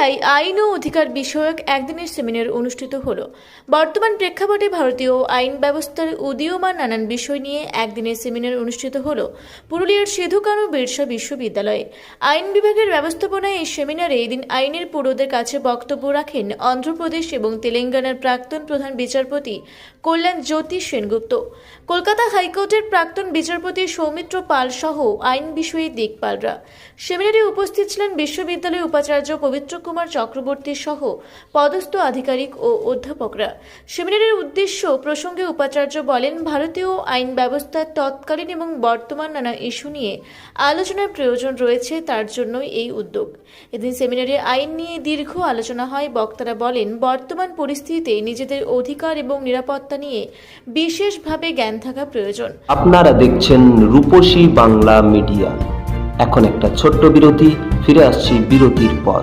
পুরুলিয়ায় আইন ও অধিকার বিষয়ক একদিনের সেমিনার অনুষ্ঠিত হল। বর্তমান প্রেক্ষাপটে ভারতীয় আইন ব্যবস্থার উদীয়মান নানান বিষয় নিয়ে একদিনের সেমিনার অনুষ্ঠিত হল পুরুলিয়ার সেধু কানু বিরসা বিশ্ববিদ্যালয়ে। আইন বিভাগের ব্যবস্থাপনায় এই সেমিনারে এদিন আইনের পুরোদের কাছে বক্তব্য রাখেন অন্ধ্রপ্রদেশ এবং তেলেঙ্গানার প্রাক্তন প্রধান বিচারপতি কল্যাণ জ্যোতি সেনগুপ্ত। কলকাতা হাইকোর্টের প্রাক্তন বিচারপতি সৌমিত্র পাল সহ আইন বিষয়ে দিকপালরা সেমিনারে উপস্থিত ছিলেন বিশ্ববিদ্যালয়ের উপাচার্য পবিত্র কুমার চক্রবর্তী সহ পদস্থ আধিকারিক ও অধ্যাপকরা। সেমিনারের উদ্দেশ্য প্রসঙ্গে উপাচার্য বলেন, ভারতীয় আইন ব্যবস্থার তৎকালীন এবং বর্তমান নানা ইস্যু নিয়ে আলোচনার প্রয়োজন রয়েছে, তার জন্যই এই উদ্যোগ। এদিন সেমিনারে আইন নিয়ে দীর্ঘ আলোচনা হয়। বক্তারা বলেন, বর্তমান পরিস্থিতিতে নিজেদের অধিকার এবং নিরাপত্তা নিয়ে বিশেষভাবে জ্ঞান থাকা প্রয়োজন। আপনারা দেখছেন রূপসী বাংলা মিডিয়া। এখন একটা ছোট্ট বিরতি, ফিরে আসছি বিরতির পর।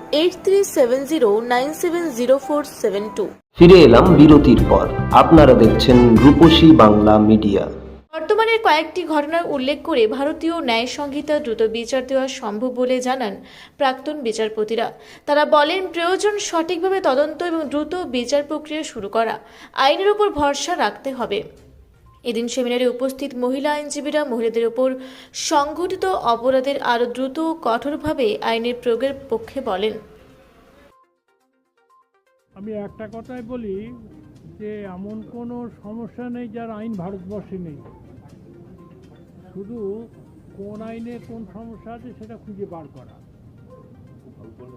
eight three seven zero nine seven zero four seven two ফিরে এলাম বিরতির পর। আপনারা দেখছেন রূপসী বাংলা মিডিয়া। বর্তমানের কয়েকটি ঘটনার উল্লেখ করে ভারতীয় ন্যায় সংহিতা দ্রুত বিচার দেওয়া সম্ভব বলে জানান প্রাক্তন বিচারপতিরা। তারা বলেন প্রয়োজন সঠিকভাবে তদন্ত এবং দ্রুত বিচার প্রক্রিয়া শুরু করা। আইনের উপর ভরসা রাখতে হবে। এদিন সেমিনারে উপস্থিত মহিলা আইনজীবীরা মহিলাদের উপর সংঘটিত অপরাধের আরও দ্রুত কঠোরভাবে আইনের প্রয়োগের পক্ষে বলেন। আমি একটা কথাই বলি যে এমন কোনো সমস্যা নেই যার আইন ভারতবর্ষে নেই। শুধু কোন আইনে কোন সমস্যা আছে সেটা খুঁজে বার করা।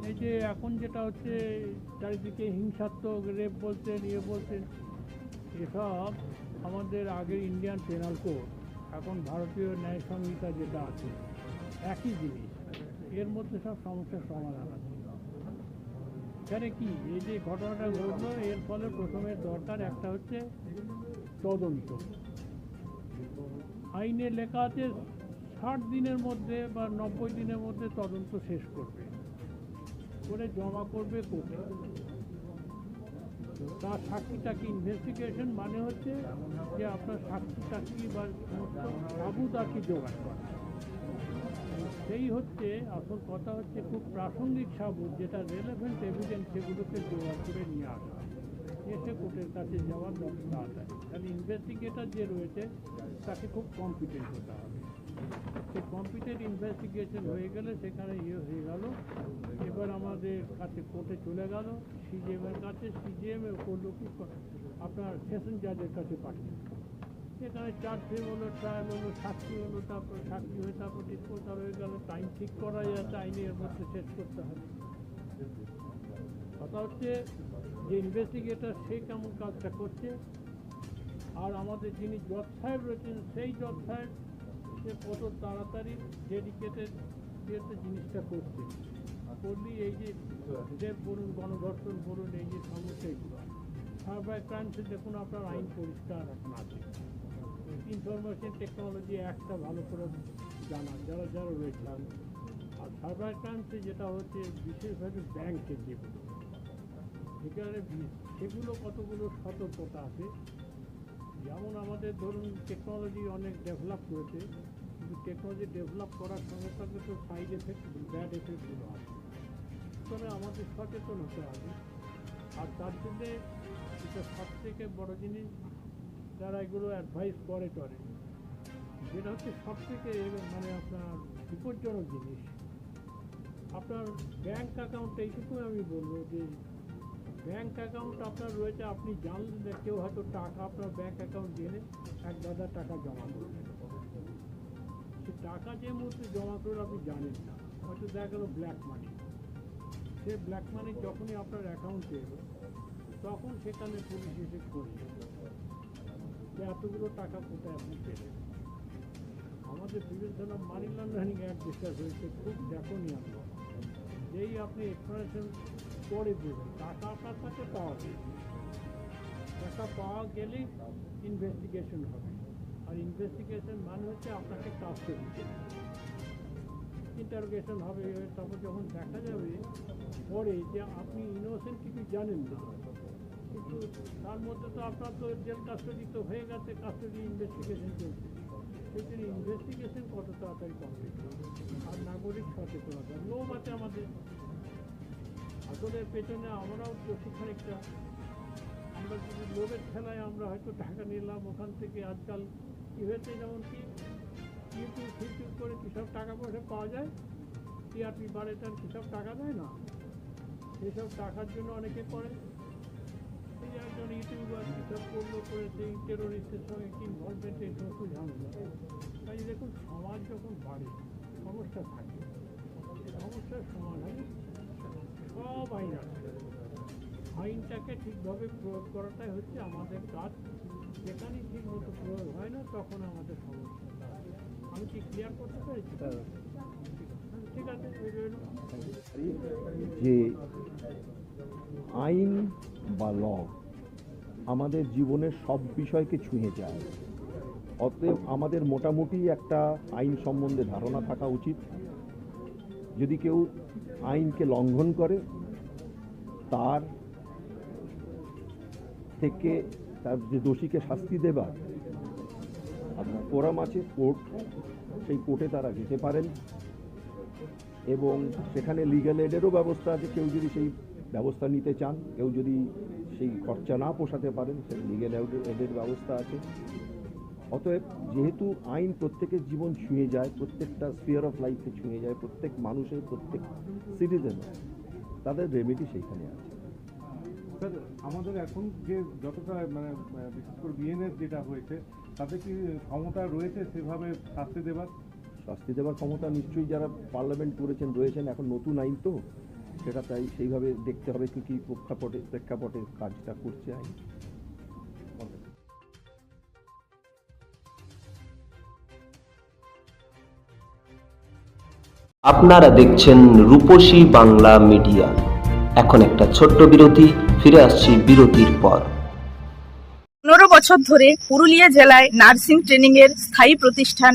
এই যে এখন যেটা হচ্ছে, চারিদিকে হিংসাত্মক, রেপ বলছেন ইয়ে বলছেন, এসব আমাদের আগের ইন্ডিয়ান পেনাল কোড এখন ভারতীয় ন্যায় সংহিতা যেটা আছে, একই জিনিস। এর মধ্যে সব সমস্যার সমাধান আছে। এখানে কি? এই যে ঘটনাটা ঘটলো, এর ফলে প্রথমে দরকার একটা হচ্ছে তদন্ত। আইনে লেখা আছে, ষাট দিনের মধ্যে বা নব্বই দিনের মধ্যে তদন্ত শেষ করবে। করে জমা করবে কোর্টে। তার সাক্ষী টাকি ইনভেস্টিগেশন মানে হচ্ছে যে আপনার সাক্ষী টাকি বা সাবুত কি জোগাড় করা? সেই হচ্ছে আসল কথা হচ্ছে খুব প্রাসঙ্গিক সাবুত যেটা রেলেভেন্ট এভিডেন্স সেগুলোকে জোগাড় করে নিয়ে আসা। এসে কোর্টের কাছে যাওয়ার ব্যবস্থা আছে। তাহলে ইনভেস্টিগেটর যে রয়েছে, তাকে খুব কম্পিটেন্ট হতে হবে। সেই কম্পিটেন্ট ইনভেস্টিগেশন হয়ে গেলে সেখানে ইয়ে হয়ে গেল কাছে কোর্টে চলে গেল সিজিএমের কাছে সিজিএম করল কি আপনার সেশন জাজের কাছে পাঠিয়ে। সেখানে চার্জ হলো ট্রায়াল হলো সাক্ষী হলো, তারপর সাক্ষী হয়ে তারপর ডিসপোজাল হয়ে গেল টাইম ঠিক করা যাচ্ছে আইনে এর মধ্যে শেষ করতে হবে কথা হচ্ছে যে ইনভেস্টিগেটর সে কেমন কাজটা করছে, আর আমাদের যিনি জজ সাহেব রয়েছেন, সেই জজ সাহেব সে কত তাড়াতাড়ি ডেডিকেটেড জিনিসটা করছে করলি এই যে রেপ বলুন, গণধর্ষণ বলুন, এই যে সমস্যা এগুলো সার্ভার ক্রাইমসে দেখুন আপনার আইন পরিষ্কার এখন আছে ইনফরমেশন টেকনোলজি একটা ভালো করে জানা যারা যারা রয়েছে আর সার্ভার ক্রাইমসে যেটা হচ্ছে, বিশেষভাবে ব্যাংকে যেগুলো সেখানে সেগুলো কতগুলো সতর্কতা আছে? যেমন আমাদের ধরুন টেকনোলজি অনেক ডেভেলপ করেছে, কিন্তু টেকনোলজি ডেভেলপ করার সঙ্গে সঙ্গে তো সাইড এফেক্ট ব্যাড এফেক্টগুলো আছে। তবে আমাদের সচেতন হতে হবে আর তার জন্যে এটা সব থেকে বড় জিনিস যারা এগুলো অ্যাডভাইস করে টরে যেটা হচ্ছে সব থেকে মানে আপনার বিপজ্জনক জিনিস। আপনার ব্যাংক অ্যাকাউন্ট এইটুকুই আমি বলব যে ব্যাংক অ্যাকাউন্ট আপনার রয়েছে, আপনি জানলেন না কেউ হয়তো টাকা আপনার ব্যাংক অ্যাকাউন্ট জেনে এক দাদা টাকা জমা করলেন সে টাকা যে মুহূর্তে জমা করলে আপনি জানেন না, হয়তো দেখা গেল ব্ল্যাক মানি সে ব্ল্যাক মানি যখনই আপনার অ্যাকাউন্টে এলো, তখন সেখানে পুলিশ এসে করছে যে এতগুলো টাকা কোথায় আপনি পেলেন। আমাদের of money laundering act discuss হয়েছে, খুব দেখনীয় যেই আপনি এক্সপ্লেনেশন করে দেবেন, টাকা আপনার কাছে পাওয়া যাবে। টাকা পাওয়া গেলেই ইনভেস্টিগেশন হবে। আর ইনভেস্টিগেশন মানে হচ্ছে আপনাকে কাস্টডি দেবে ইন্টারোগেশন হবে, তারপর যখন পরে যে আপনি ইনোসেন্ট কিছু জানেন না। কিন্তু তার মধ্যে তো আপনার তো জেল কাস্টডি তো হয়ে গেছে কাস্টডি ইনভেস্টিগেশন চলছে। সেই জন্য ইনভেস্টিগেশন কত তাড়াতাড়ি হবে আর নাগরিক সচেতনতা লোভ আছে আমাদের। আসলে পেছনে আমরাও দোষী খানিকটা আমরা যদি লোভের খেলায় আমরা হয়তো টাকা নিলাম, ওখান থেকে আজকাল কী হয়েছে যেমন কি ইউটিউব ফিউটিউব করে কী সব টাকা পয়সা পাওয়া যায়? টিআরপি বাড়ে তার কী সব টাকা দেয় না? সেসব টাকার জন্য অনেকে করে এই একজন ইউটিউবার কী সব করল করে সেই টেরোরিস্টের সঙ্গে কি ইনভলভমেন্ট এই সমস্ত ঝামেলা তাই দেখুন, সমাজ যখন বাড়ে, সমস্যা থাকে, সমস্যার সমাধানে সব আইন আছে। আইনটাকে ঠিকভাবে প্রয়োগ করাটাই হচ্ছে আমাদের কাজ। যেখানেই ঠিক মতো প্রয়োগ হয় না, তখন আমাদের সমস্যা। আমি কি ক্লিয়ার করতে পেরেছি? যে আইন বা ল আমাদের জীবনের সব বিষয়কে ছুঁয়ে যায়। অতএব আমাদের মোটামুটি একটা আইন সম্বন্ধে ধারণা থাকা উচিত। যদি কেউ আইনকে লঙ্ঘন করে, তার থেকে তার যে দোষীকে শাস্তি দেবার আপনার ফোরাম আছে, কোর্ট, সেই কোর্টে তারা যেতে পারেন। এবং সেখানে লিগ্যাল এডেরও ব্যবস্থা আছে। কেউ যদি সেই ব্যবস্থা নিতে চান, কেউ যদি সেই খরচা না পোষাতে পারেন, সেই লিগ্যাল এডের ব্যবস্থা আছে। অতএব যেহেতু আইন প্রত্যেকের জীবন ছুঁয়ে যায়, প্রত্যেকটা স্পিয়ার অফ লাইফে ছুঁয়ে যায়, প্রত্যেক মানুষের, প্রত্যেক সিটিজেন তাদের রেমেডি সেইখানে আছে। স্যার আমাদের এখন যে যতটা মানে বিশেষ করে বিএনএস যেটা হয়েছে, তাতে কি ক্ষমতা রয়েছে সেভাবে শাস্তি দেবার? শাস্তি দেওয়ার ক্ষমতা নিশ্চয়ই যারা পার্লামেন্ট করেছেন রয়েছেন এখন নতুন আইন তো সেটা তাই সেইভাবে দেখতে হবে কি কী প্রেক্ষাপটে প্রেক্ষাপটে কাজটা করছে আইন। আপনারা দেখছেন রূপসী বাংলা মিডিয়া। এখন একটা ছোট্ট বিরতি ফিরে আসছি বিরতির পর। পনেরো বছর ধরে পুরুলিয়া জেলায় নার্সিং ট্রেনিং এর স্থায়ী প্রতিষ্ঠান